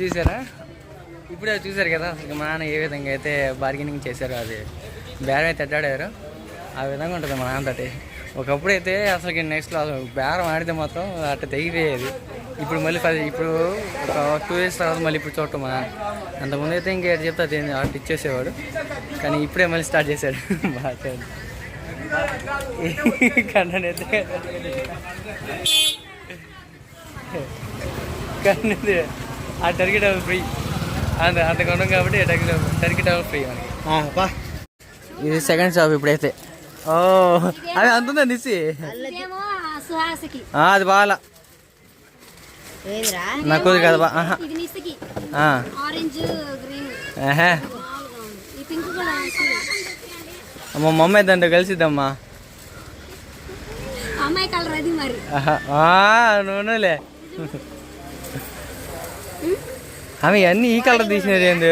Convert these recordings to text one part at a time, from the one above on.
చూసారా? ఇప్పుడే చూసారు కదా అసలు మా నాన్న ఏ విధంగా అయితే బార్గెనింగ్ చేశారో అది. బేరం అయితే అడ్డాడారు. ఆ విధంగా ఉంటుంది మా నాన్నతోటి ఒకప్పుడు అయితే అసలు నెక్స్ట్ అసలు బేరం ఆడితే మాత్రం అట్ట తెగిపోయేది. ఇప్పుడు మళ్ళీ పది ఇప్పుడు ఒక టూ ఇయర్స్ తర్వాత మళ్ళీ ఇప్పుడు చూడటం మా నాన్న. అంతకుముందు అయితే ఇంకా ఎటు చెప్తే అది అటు ఇచ్చేసేవాడు. కానీ ఇప్పుడే మళ్ళీ స్టార్ట్ చేశాడు. బాగా చేయండి. అయితే ఆ టర్కీ డబుల్ ఫ్రీ అంత అంత కొనం కాబట్టి Turkey double Turkey double free మనకి. ఇది సెకండ్ షాప్ ఇప్పుడైతే. ఓ అది అంతుందా నిసి అది బాగా ఏంద్రా? నాకు కదా బా ఆహా. ఇది నిస్కి ఆ, ఆరెంజ్ గ్రీన్. ఆహా. మామూలుగా ఉంది ఈ పింక్ కూడా చూడు. అమ్మ మమ్మీ దాంట్లో కలిసిద్దమ్మా అమ్మాయి కలర్ అది మరి. ఆహా. ఆ, నూనెలే. ఆమె అన్ని ఈ కలర్ తీసినది ఏంది?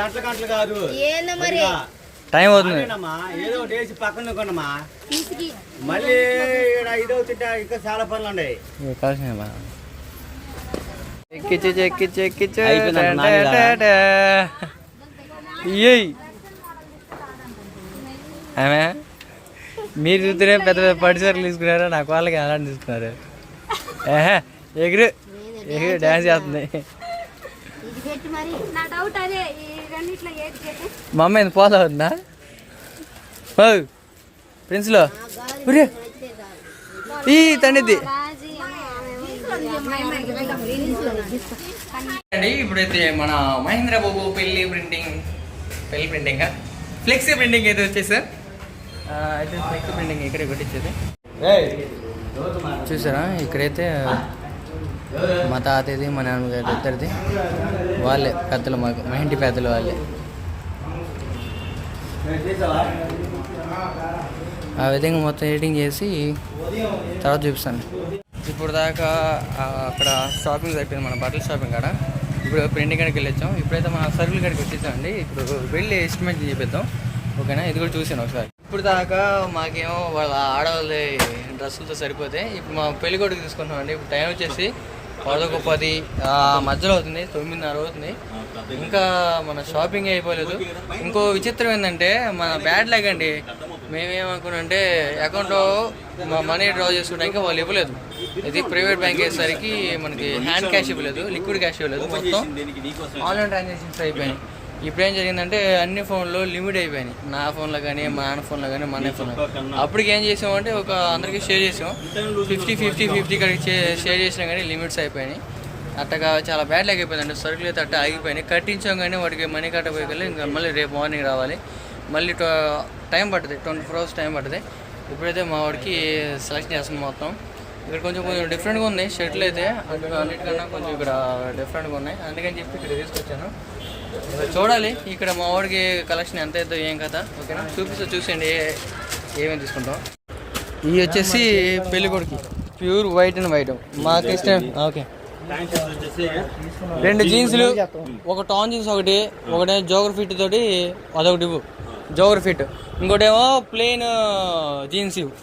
గంటల గంటలు కాదు. ఏందో మరి? టైం అవుతుంది. ఏదో ఒకటి వేసి పక్కన కొనమ్మా తీసుకి. మళ్ళీ ఈడ ఇది అవుతుంటే ఇంకా చాలా పనులు ఉన్నాయి. ఎక్కిచ్చు ఎక్కిచ్చు ఎక్కిచ్చు. ఆమె మీరు చూస్తేనే పెద్ద పెద్ద పడిసర్లు తీసుకున్నారు? నాకు వాళ్ళకి అలాంటి తీసుకున్నారు. ఏహే, ఎగురు ఎగురు డ్యాన్స్ చేస్తుంది ఇది పెట్టి మరి నా డౌట్ అదే ఈ రెండిట్లో ఏది పెట్టు మా అమ్మ ఎంత పోతా ఉందా ఓ ప్రిన్స్లో. ఉరే ఈ తండ్రిది. అండి ఇప్పుడైతే మన మహేంద్ర బాబు పెళ్ళి ప్రింటింగ్ పెళ్ళి ప్రింటింగ్ ఫ్లెక్సీ ప్రింటింగ్ అయితే వచ్చేసి అయితే ఫ్లెక్సీ ప్రింటింగ్ ఇక్కడే కొట్టించేది. చూసారా? ఇక్కడైతే మా తాతది మా నాన్నగారి ఇద్దరిది. వాళ్ళే పెద్దలు మాకు మా ఇంటి పెద్దలు వాళ్ళే. ఆ విధంగా మొత్తం ఎడిటింగ్ చేసి తర్వాత చూపిస్తాను. ఇప్పుడు దాకా అక్కడ షాపింగ్ అయిపోయింది మన బట్టల షాపింగ్ కాడ. ఇప్పుడు ప్రింటింగ్ కాడికి వెళ్ళొచ్చాం. ఇప్పుడైతే మన సర్కిల్ కాడికి వచ్చేసామండి. ఇప్పుడు వెళ్ళి ఎస్టిమేట్ చేపిద్దాం. ఓకేనా? ఇది కూడా చూసాను ఒకసారి. ఇప్పుడు దాకా మాకేమో వాళ్ళ ఆడవాళ్ళ డ్రెస్సులతో సరిపోతే ఇప్పుడు మా పెళ్ళికొడుకు తీసుకున్నామండి తీసుకుంటాం అండి ఇప్పుడు టైం వచ్చేసి పదొక పది మధ్యలో అవుతుంది తొమ్మిదిన్నర అవుతుంది. ఇంకా మన షాపింగ్ అయిపోలేదు. ఇంకో విచిత్రం ఏంటంటే మన బ్యాడ్ లాగ్ అండి. మేమేమనుకున్నాంటే అకౌంట్లో మా మనీ డ్రా చేసుకోవడానికి వాళ్ళు ఇవ్వలేదు. ఇది ప్రైవేట్ బ్యాంక్ అయ్యేసరికి మనకి హ్యాండ్ క్యాష్ ఇవ్వలేదు లిక్విడ్ క్యాష్ ఇవ్వలేదు మొత్తం. ఆన్లైన్ ట్రాన్సాక్షన్స్ అయిపోయినాయి. ఇప్పుడు ఏం జరిగిందంటే అన్ని ఫోన్లో లిమిట్ అయిపోయినాయి. నా ఫోన్లో కానీ మా నాన్న ఫోన్లో కానీ మా అన్నయ్య ఫోన్లో అప్పటికి ఏం చేసామంటే ఒక అందరికీ షేర్ చేసాం. ఫిఫ్టీ ఫిఫ్టీ ఫిఫ్టీ కడికి షేర్ చేసినా కానీ లిమిట్స్ అయిపోయినాయి. అట్టగా చాలా బ్యాడ్ లాగ్ అయిపోయిందండి. సరుకులు అయితే అట్ట ఆగిపోయినాయి. కట్టించాం కానీ వాటికి మనీ కట్టబోయగలి ఇంకా మళ్ళీ రేపు మార్నింగ్ రావాలి. మళ్ళీ టైం పడుతుంది ట్వంటీ ఫోర్ అవర్స్ టైం పడుతుంది ఇప్పుడైతే మా వాడికి సెలెక్ట్ చేస్తున్నాం మొత్తం. ఇక్కడ కొంచెం కొంచెం డిఫరెంట్గా ఉంది షర్ట్లు అయితే. అన్నిటికన్నా కొంచెం ఇక్కడ డిఫరెంట్గా ఉన్నాయి. అందుకని చెప్పి ఇక్కడ తీసుకొచ్చాను. చూడాలి ఇక్కడ మా వాడికి కలెక్షన్ ఎంత అవుతుందో ఏం కదా ఓకేనా? చూపిస్తా చూసేయండి ఏమేమి తీసుకుంటాం. ఇవి వచ్చేసి పెళ్ళి కొడుకు ప్యూర్ వైట్ అండ్ వైట్. మాకు ఇష్టం. ఓకే. రెండు జీన్స్లు ఒక టాన్ జీన్స్ ఒకటి ఒకటే జోగర్ ఫిట్ తోటి అదొకటి ఇవ్వు. Jogger fit. ఇంకోటేమో ప్లెయిన్ జీన్స్ ఇవ్వు.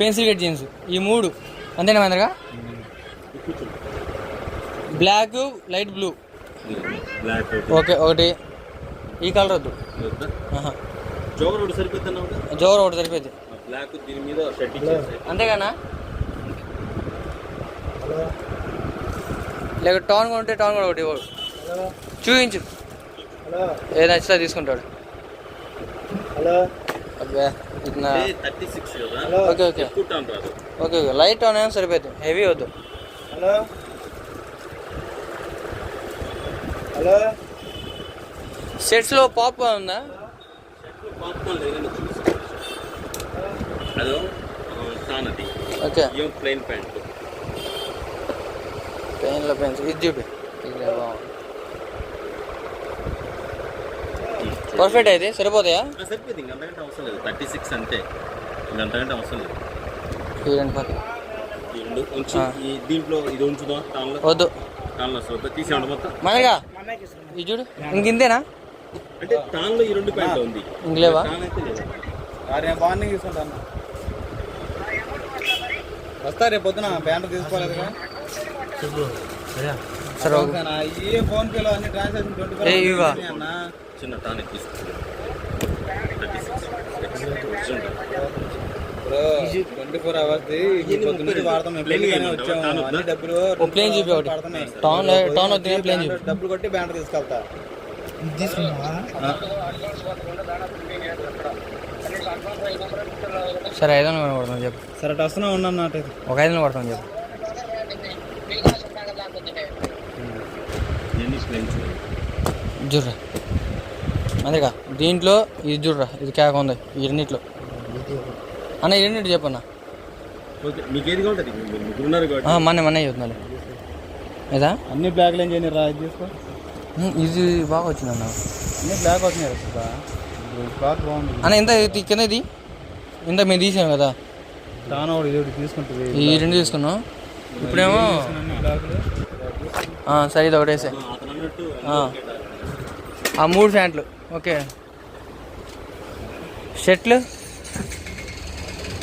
Pencil cut jeans. ఈ మూడు. అంతేనా మందరగా black light blue. Black okay ఒకటి. ఈ కలర్ వద్దు. జోగర్ ఒకటి సరిపోతున్నావు జోగర్ ఒకటి సరిపోద్ది బ్లాక్ దీని మీద షర్ట్ ఇచ్చేసి అంతేగానా? లేక టౌన్ కొంటే టౌన్ కూడా ఒకటి ఇవ్వడు చూపించు ఏది నచ్చితే తీసుకుంటాడు. ఓకే ఇట్లా. థర్టీ సిక్స్ కదా? Okay okay okay okay. Light tone ఏమో సరిపోద్ది హెవీ వద్దు. హలో. హలో. సెట్స్లో పాప్ ఉందా? పాప్కార్న్ సానది. ఓకే. Plain pant? పెయిన్లో పెయిన్స్ ఇది చూపి. బాగుంది. పర్ఫెక్ట్ అయితే సరిపోతాయా? సరిపోయింది ఇంక అంతకంటే అవసరం లేదు. థర్టీ సిక్స్ అంతే. ఇంక అంతకంటే అవసరం లేదు. ఈ రెండు పక్కన. ఈ రెండు ఉంచి. ఆ. ఈ దీంట్లో ఇది ఉంచుదా టాన్లో వద్దు. తీసేయండి మొత్తం. మనగా ఇది చూడు ఇంక ఇంతేనా? అంటే టాన్లో ఈ రెండు ప్యాంట్ ఉంది. ఇంకలేవా టాన్ అయితే లేదు. రేపు మార్నింగ్ తీసుకుంటాను వస్తా రేపు పొద్దున బ్యానర్ తీసుకోలేదు సరే. ఏ ఇవా చిన్న టానిక్ ట్వంటీ ఫోర్ అవర్స్ వాడతాం? అన్ని డబ్బులు ప్లేన్ చూపి ఒకటి. టౌన్ ప్లేన్ చూపి. డబ్బులు కొట్టి బ్యాండ్ తీసుకెళ్తా. సరే ఐదు వందలు కొడతాను చెప్పు. సరే అటు వస్తున్నా ఉన్నా నాటైతే ఒక ఐదు వందలు కొడతాను చెప్పు. జుర్రా. అదేగా దీంట్లో ఇది జుర్రా ఇది కేక ఉంది ఈ రెండిట్లో. అన్న ఈ రెండింటి చెప్పన్న మన మన చెప్తున్నాను ఇదా అన్ని బ్లాక్ లైన్ చేయని రా ఇది తీసుకో ఉమ్, ఇది బాగా వచ్చిందన్న అన్ని. బ్లాక్ కదా బ్లాక్ బాగుంది. అన్న ఎంత ఇది కింద ఇది? ఇంత మేము తీసాం కదా. తీసుకుంటుంది ఈ రెండు తీసుకున్నాం. ఇప్పుడేమో అన్ని సరే ఇది ఒకటేసే. ఆ. మూడు ప్యాంట్లు. ఓకే. షర్ట్లు?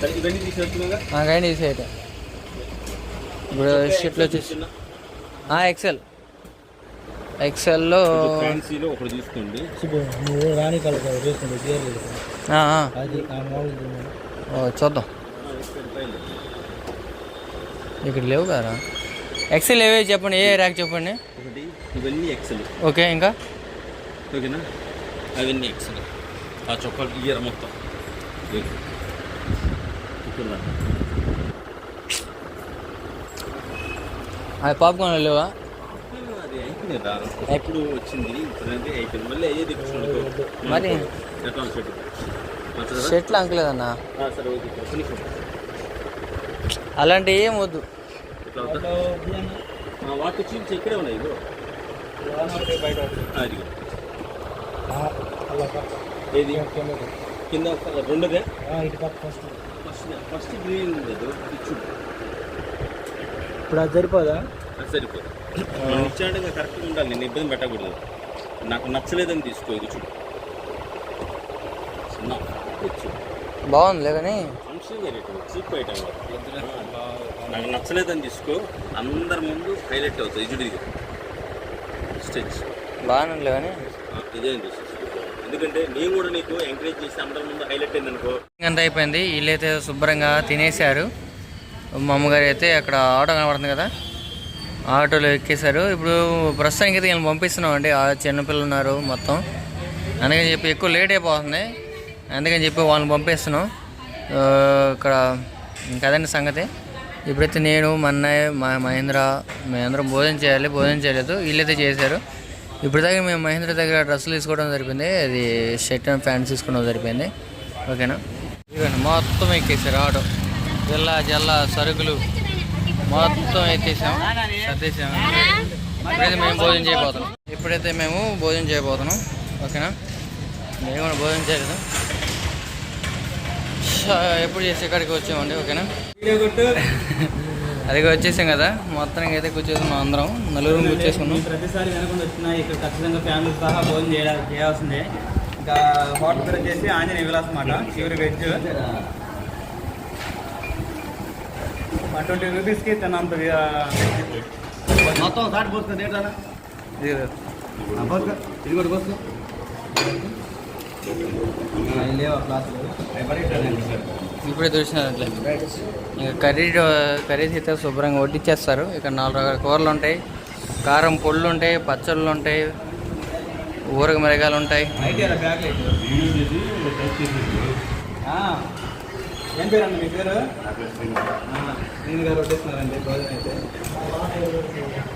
సరే ఇవన్నీ నాకైనా ఇప్పుడు షర్ట్లు వచ్చేసి ఎక్సెల్. ఎక్సెల్లో ఫ్యాన్సీలో ఒకటి తీసుకోండి రాణి అది చూద్దాం. ఇక్కడ లేవు కదా. ఎక్సెల్ ఏవే చెప్పండి? ఏ ర్యాక్ చెప్పండి? ఒకటి ఇవన్నీ ఎక్సెల్ ఓకే ఇంకా? ఓకేనా? అవన్నీ ఎక్సెల్ ఆ చొక్కాలు ఇయర్ మొత్తం. అది పాప్కార్న్ లేవా ఎప్పుడు వచ్చింది అయిపోయింది. మళ్ళీ అయ్యే తెచ్చుకోండి మరి? షర్ట్లు అంకలేదన్నా. అలాంటివి ఏం వద్దు. ఎట్లా అవుతా? వాటి చీల్స్ ఇక్కడే ఉన్నాయి ఇదిగో. ఏది? కింద రెండుదే? ఫస్ట్ ఫస్ట్ ఫస్ట్ గ్రీన్ ఇచ్చు ఇప్పుడు అది సరిపోదా? అది సరిపోదు. ఇచ్చాడు కరెక్ట్గా ఉండాలి నేను ఇబ్బంది పెట్టకూడదు. నాకు నచ్చలేదని తీసుకో ఇది చూడు. బాగుందిలే కానీ. ఫంక్షన్ రేట్ చీప్ ఐటమ్ నాకు నచ్చలేదని తీసుకో. అందరి ముందు హైలైట్ అవుతుంది ఇది స్టెచ్ బాగానే కానీ. ఇదే తీసుకో ఎందుకంటే నేను కూడా నీకు ఎంకరేజ్ చేసి అందరి ముందు హైలైట్ అయింది అనుకో అంత అయిపోయింది. వీళ్ళైతే శుభ్రంగా తినేశారు. మా అమ్మగారు అయితే అక్కడ ఆటో కనబడుతుంది కదా. ఆటోలో ఎక్కేశారు. ఇప్పుడు ప్రస్తుతానికి అయితే వీళ్ళని పంపిస్తున్నాం అండి ఆ చిన్నపిల్లలు ఉన్నారు మొత్తం. అందుకని చెప్పి ఎక్కువ లేట్ అయిపోతుంది. అందుకని చెప్పి వాళ్ళని పంపిస్తున్నాం. ఇక్కడ ఇంకా అదండి సంగతి? ఇప్పుడైతే నేను మన్నయ్య మా మహేంద్ర మేమందరం భోజనం చేయాలి భోజనం చేయలేదు వీళ్ళైతే చేశారు. ఇప్పుడు దగ్గర మేము మహేంద్ర దగ్గర డ్రెస్సులు తీసుకోవడం జరిపింది అది షర్ట్ అండ్ ప్యాంట్స్ తీసుకోవడం జరిపింది ఓకేనా? ఇవ్వండి మొత్తం ఎక్కేసారు ఆటో. జిల్లా జల్లా సరుకులు మొత్తం ఎత్తేసాం సర్దేసాం ఇప్పుడైతే మేము భోజనం చేయబోతున్నాం. ఇప్పుడైతే మేము భోజనం చేయబోతున్నాం. ఓకేనా? మేము కూడా భోజనం చేయలేదు. ఎప్పుడు చేసే కాడికి వచ్చామండి ఓకేనా? అది వచ్చేసాం కదా మొత్తానికి అయితే కూర్చేసుకున్నాం అందరం నలుగురు కూర్చేసుకున్నాం ప్రతిసారి వెనకుండా వచ్చినా ఇక్కడ ఖచ్చితంగా ఫ్యామిలీ సహా భోజనం చేయాలి చేయాల్సిందే. ఇంకా హోటల్ పేరు వచ్చేసి ఆంజనేయ విలాస్ మాట ప్యూర్ వెజ్ వన్ ట్వంటీ రూపీస్కి తిన్నంత మొత్తం దాటి పోతుంది ఏంటా ఇది ఇది కూడా పోతుంది ఇప్పుడే చూసినట్లే ఇంకా కర్రీ కర్రీస్ అయితే శుభ్రంగా వడ్డిచ్చేస్తారు. ఇక్కడ నాలుగు రకాల కూరలు ఉంటాయి. కారం పొళ్ళు ఉంటాయి పచ్చళ్ళు ఉంటాయి ఊరగ మిరగాయలు ఉంటాయి. ఏం పేరు అండి మీ పేరు? నేను గారు వడ్డిస్తున్నారండి భోజనం అయితే.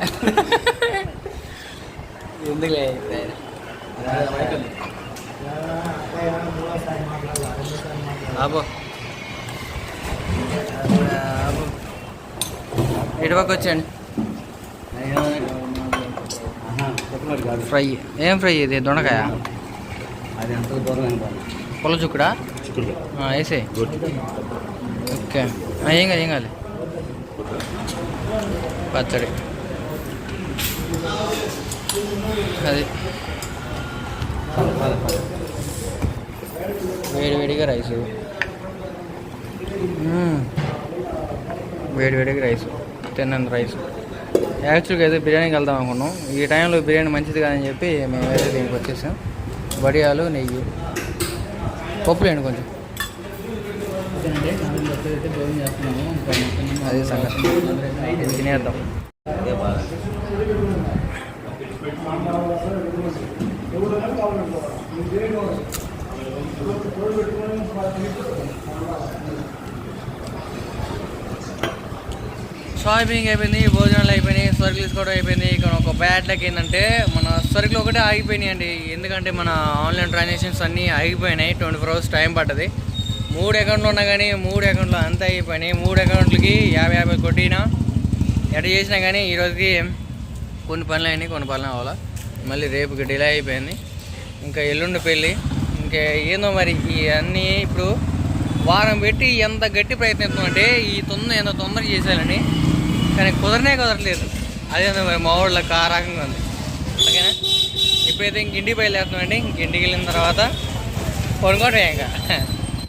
ఎందుకులే? ఆబో ఆబో ఇటుపక్క వచ్చేయండి. ఫ్రై. ఏం ఫ్రై ఇది? దొండకాయ? అది పొల చుక్కుడా వేసే ఓకే ఏం కాదు ఏం కాదు. పచ్చడి. అది. వేడివేడిగా రైస్. Rice rice rice. తిన్నాను రైస్. యాక్చువల్గా అయితే బిర్యానీకి వెళ్దాం అనుకున్నాం. ఈ టైంలో బిర్యానీ మంచిది కాదని చెప్పి మేము అయితే దీనికి వచ్చేసాం. వడియాలు నెయ్యి. పప్పు లేండి కొంచెం. అదే సంగతి. ఇది తినేద్దాం షాపింగ్ అయిపోయింది భోజనాలు అయిపోయినాయి సరుకులు తీసుకోవడం అయిపోయింది. ఇక్కడ ఒక బ్యాడ్ లక్ ఏంటంటే మన సరుకులు ఒకటే ఆగిపోయినాయి అండి ఎందుకంటే మన ఆన్లైన్ ట్రాన్సాక్షన్స్ అన్నీ ఆగిపోయినాయి. ట్వంటీ ఫోర్ అవర్స్ టైం పట్టది మూడు అకౌంట్లు ఉన్నా కానీ మూడు అకౌంట్లు అంతా అయిపోయినాయి మూడు అకౌంట్లకి యాభై యాభై కొట్టినా. ఎట చేసినా కానీ ఈరోజుకి కొన్ని పనులు అయినాయి కొన్ని పనులు అవ్వాలా. మళ్ళీ రేపుకి డిలే అయిపోయింది. ఇంకా ఎల్లుండి పెళ్ళి. ఇంకా ఏందో మరి ఇవన్నీ ఇప్పుడు వారం పెట్టి ఎంత గట్టి ప్రయత్నిస్తున్నాం అంటే ఈ తొందర ఎంత తొందరగా చేసేయాలని. కానీ కుదరనే కుదరలేదు అదేందో మరి మా వాళ్ళకి ఆ రకంగా ఉంది. ఓకేనా? ఇప్పుడైతే ఇంక ఇంటికి బయలుదేరుతున్నామండి ఇంక ఇంటికి వెళ్ళిన తర్వాత కొనుక్కోవటం ఇంకా.